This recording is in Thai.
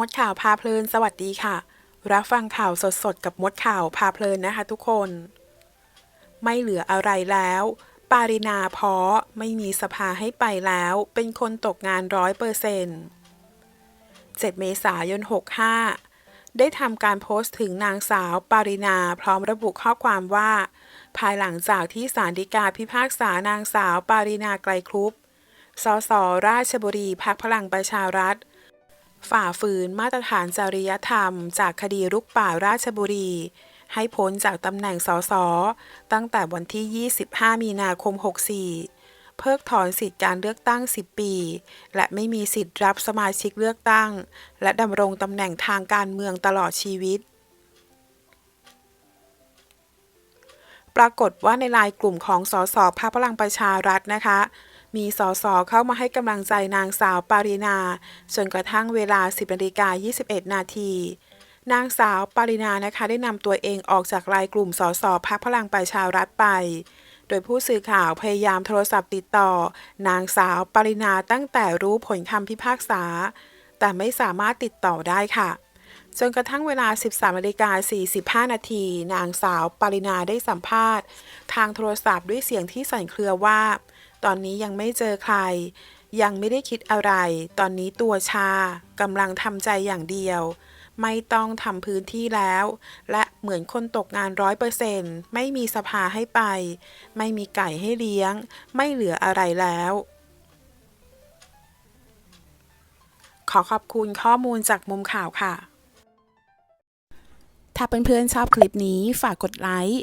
มดข่าวพาเพลินสวัสดีค่ะ รับฟังข่าวสดๆ กับมดข่าวพาเพลินนะคะทุกคน ไม่เหลืออะไรแล้ว ปารินาเพาะไม่มีสภาให้ไปแล้ว เป็นคนตกงานร้อยเปอร์เซ็นต์7เมษายน 65 ได้ทำการโพสต์ถึงนางสาวปารินาพร้อมระบุข้อความว่า ภายหลังจากที่ศาลฎีกาพิพากษานางสาวปารินาไกลครุปสสราชบุรีพักพลังประชารัฐ ฝ่าฝืนมาตรฐานจริยธรรม จากคดีรุกป่าราชบุรี ให้พ้นจากตำแหน่งสส ตั้งแต่วันที่ 25 มีนาคม 64 เพิกถอนสิทธิการเลือกตั้ง 10 ปี และไม่มีสิทธิ์รับสมาชิกเลือกตั้ง และดำรงตำแหน่งทางการเมืองตลอดชีวิตปรากฏว่าในลน์กลุ่มของสสพรรคพลังประชารัฐนะคะ มีสสเข้ามาให้กำลังใจนางสาวปารินา จนกระทั่งเวลา 10นาฬิกา21 นาทีนางสาวปารินานะคะได้นำตัวเองออกจากไลน์กลุ่มสสพรรคพลังประชารัฐไป โดยผู้สื่อข่าวพยายามโทรศัพท์ติดต่อ นางสาวปารินาตั้งแต่รู้ผลคำพิพากษา แต่ไม่สามารถติดต่อได้ค่ะ จนกระทั่งเวลา 13นาฬิกา45 นาที นางสาวปารินาได้สัมภาษณ์ ทางโทรศัพท์ด้วยเสียงที่สั่นเครือว่า ตอนนี้ยังไม่เจอใคร ยังไม่ได้คิดอะไร ตอนนี้ตัวชากำลังทำใจอย่างเดียว ไม่ต้องทำพื้นที่แล้ว และเหมือนคนตกงานร้อยเปอร์เซนต์ไม่มีสภาให้ไป ไม่มีไก่ให้เลี้ยง ไม่เหลืออะไรแล้ว ขอขอบคุณข้อมูลจากมุมข่าวค่ะ ถ้าเพื่อนๆชอบคลิปนี้ฝากกดไลค์